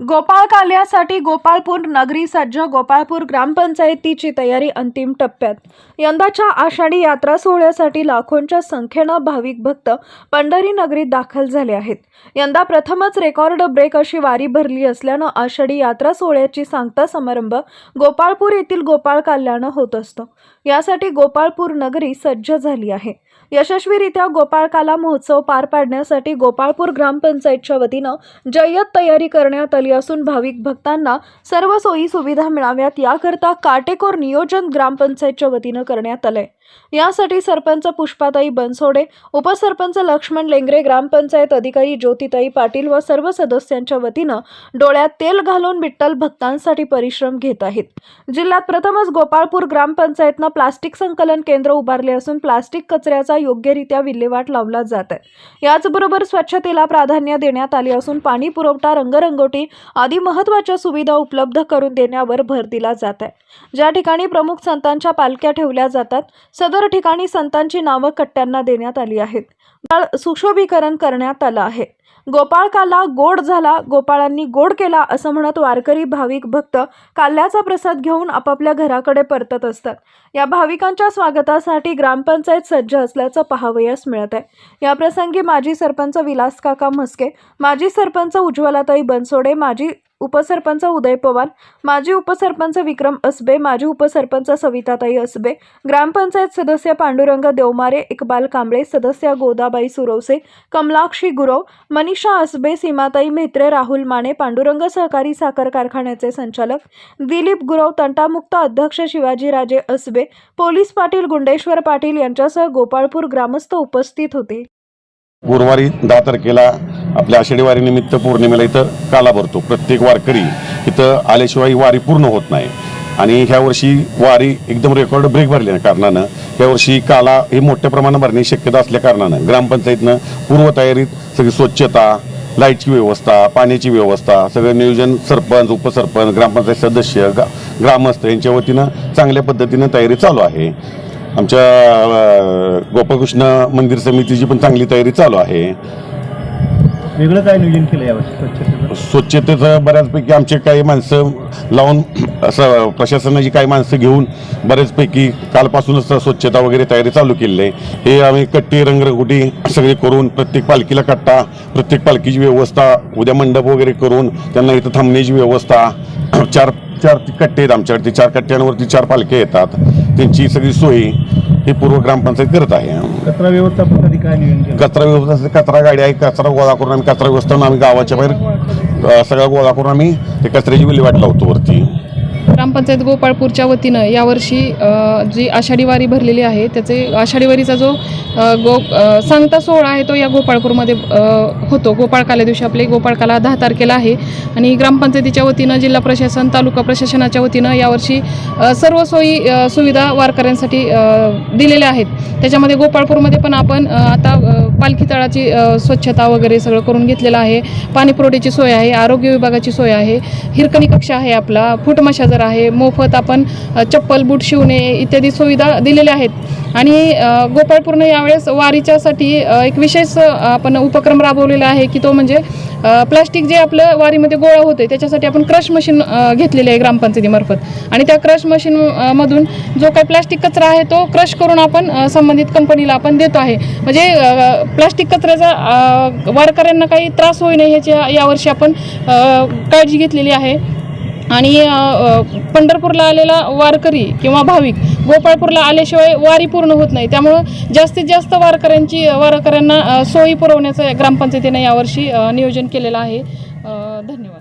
गोपाळ काल्यासाठी गोपाळपूर नगरी सज्ज गोपाळपूर ग्रामपंचायतीची तयारी अंतिम टप्प्यात. यंदाच्या आषाढी यात्रा सोहळ्यासाठी लाखोंच्या संख्येनं भाविक भक्त पंढरी नगरीत दाखल झाले आहेत. यंदा प्रथमच रेकॉर्ड ब्रेक अशी वारी भरली असल्यानं आषाढी यात्रा सोहळ्याची सांगता समारंभ गोपाळपूर येथील गोपाळ काल्यानं होत असतो. यासाठी गोपाळपूर नगरी सज्ज झाली आहे. यशस्वीरित्या गोपाळकाला महोत्सव पार पाडण्यासाठी गोपाळपूर ग्रामपंचायतच्या वतीनं जय्यत तयारी करण्यात आली असून भाविक भक्तांना सर्व सोयी सुविधा मिळाव्यात याकरता काटेकोर नियोजन ग्रामपंचायतच्या वतीनं करण्यात आलंय. यासाठी सरपंच पुष्पाताई बनसोडे उपसरपंच लक्ष्मण लेंगरे ग्रामपंचायत अधिकारी ज्योतिताई पाटील व सर्व सदस्यांच्या वतीनं डोळ्यात तेल घालून विठ्ठल भक्तांसाठी परिश्रम घेत आहेत. जिल्ह्यात प्रथमच गोपाळपूर ग्रामपंचायतनं प्लास्टिक संकलन केंद्र उभारले असून प्लास्टिक कचऱ्याचा योग्यरित्या विल्हेवाट लावला जात आहे. याचबरोबर स्वच्छतेला प्राधान्य देण्यात आले असून पाणी पुरवठा रंगरंगोटी आदी महत्त्वाच्या सुविधा उपलब्ध करून देण्यावर भर दिला जात आहे. ज्या ठिकाणी प्रमुख संतांच्या पालख्या ठेवल्या जातात सदर ठिकाणी संतांची नावं कट्ट्यांना देण्यात आली आहेत. बाळ सुशोभीकरण करण्यात आलं आहे. गोपाळकाला गोड झाला गोपाळांनी गोड केला असं म्हणत वारकरी भाविक भक्त काल्याचा प्रसाद घेऊन आपापल्या घराकडे परतत असतात. या भाविकांच्या स्वागतासाठी ग्रामपंचायत सज्ज असल्याचं पाहावयास मिळत आहे. या प्रसंगी माजी सरपंच विलास काका म्हस्के माजी सरपंच उज्ज्वलाताई बनसोडे माजी उपसरपंच उदय पवार माजी उपसरपंच विक्रम असबे माजी उपसरपंच सविताताई असबे ग्रामपंचायत सदस्य पांडुरंग देवमारे इकबाल कांबळे सदस्य गोदाबाई सुरवसे कमलाक्षी गुरव मनीषा असबे सीमाताई म्हेत्रे राहुल माने पांडुरंग सहकारी साखर कारखान्याचे संचालक दिलीप गुरव तंटामुक्त अध्यक्ष शिवाजीराजे असबे पोलीस पाटील गुंडेश्वर पाटील यांच्यासह गोपाळपूर ग्रामस्थ उपस्थित होते. गुरुवारी दहा तारखेला आपल्या आषाढी वारीनिमित्त पौर्णिमेला इथं काला भरतो. प्रत्येक वारकरी इथं आल्याशिवाय ही वारी पूर्ण होत नाही. आणि ह्या वर्षी वारी एकदम रेकॉर्ड ब्रेक भरल्या कारणानं. या वर्षी काला हे मोठ्या प्रमाणात भरण्याची शक्यता असल्या कारणानं. ग्रामपंचायतनं पूर्वतयारीत सगळी स्वच्छता लाईटची व्यवस्था पाण्याची व्यवस्था सगळं नियोजन सरपंच उपसरपंच ग्रामपंचायत सदस्य गा ग्रामस्थ यांच्या वतीनं चांगल्या पद्धतीनं तयारी चालू आहे. आमच्या गोपाळकृष्ण मंदिर समितीची पण चांगली तयारी चालू आहे. वेगळं काय नियोजन केलं यावर्षी स्वच्छतेचं? स्वच्छतेचं बऱ्याचपैकी आमचे काही माणसं लावून असं प्रशासनाची काही माणसं घेऊन बऱ्याचपैकी कालपासूनच स्वच्छता वगैरे तयारी चालू केलेली आहे. हे आम्ही कट्टी रंगरंगोटी सगळे करून प्रत्येक पालखीला कट्टा प्रत्येक पालखीची व्यवस्था उद्या मंडप वगैरे करून त्यांना इथं थांबण्याची व्यवस्था चार चार कट्टे आहेत आमच्याकडे. चार कट्ट्यांवरती चार पालख्या येतात. त्यांची सगळी सोय ही पूर्व ग्रामपंचायत करत आहे. कचरा व्यवस्थापनासाठी काय नियोजन कचरा व्यवस्था कचरा गाडी आहे कचरा गोळा करून आम्ही कचरा व्यवस्था आम्ही गावाच्या बाहेर सगळा गोळा करून आम्ही ते कचऱ्याची विल्हेवाट लावतो वरती. ग्रामपंचायत गोपाळपूरच्या वतीनं यावर्षी जी आषाढी वारी भरलेली आहे त्याचे आषाढी वारीचा जो गो सांगता सोहळा आहे तो या गोपाळपूरमध्ये होतो. गोपाळकाल्या दिवशी आपले गोपाळकाला दहा तारखेला आहे. आणि ग्रामपंचायतीच्या वतीनं जिल्हा प्रशासन तालुका प्रशासनाच्या वतीनं यावर्षी सर्व सोयी सुविधा वारकऱ्यांसाठी दिलेल्या आहेत. त्याच्यामध्ये गोपाळपूरमध्ये पण आपण आता पालखी तळाची स्वच्छता वगैरे सगळं करून घेतलेलं आहे. पाणी पुरवठ्याची सोय आहे आरोग्य विभागाची सोय आहे. हिरकणी कक्ष आहे आपला बाजार आहे मोफत आपण चप्पल बूट शिवणे इत्यादी सुविधा दिलेल्या आहेत. आणि गोपाळपूर्ण गोपाळपूरनं यावेळेस वारीच्यासाठी एक विशेष आपण उपक्रम राबवलेला आहे की तो म्हणजे प्लास्टिक जे आपलं वारीमध्ये गोळा होते त्याच्यासाठी आपण क्रश मशीन घेतलेले आहे ग्रामपंचायतीमार्फत. आणि त्या क्रश मशीन मधून जो काही प्लास्टिक कचरा आहे तो क्रश करून आपण संबंधित कंपनीला आपण देतो आहे. म्हणजे प्लास्टिक कचऱ्याचा वारकऱ्यांना काही त्रास होऊ नये ह्याची यावर्षी आपण काळजी घेतलेली आहे. आणि पंढरपूरला आलेला वारकरी किंवा भाविक गोपाळपूरला आल्याशिवाय वारी पूर्ण होत नाही. त्यामुळं जास्तीत जास्त वारकऱ्यांची वारकऱ्यांना सोयी पुरवण्याचं ग्रामपंचायतीने यावर्षी नियोजन केलेलं आहे. धन्यवाद.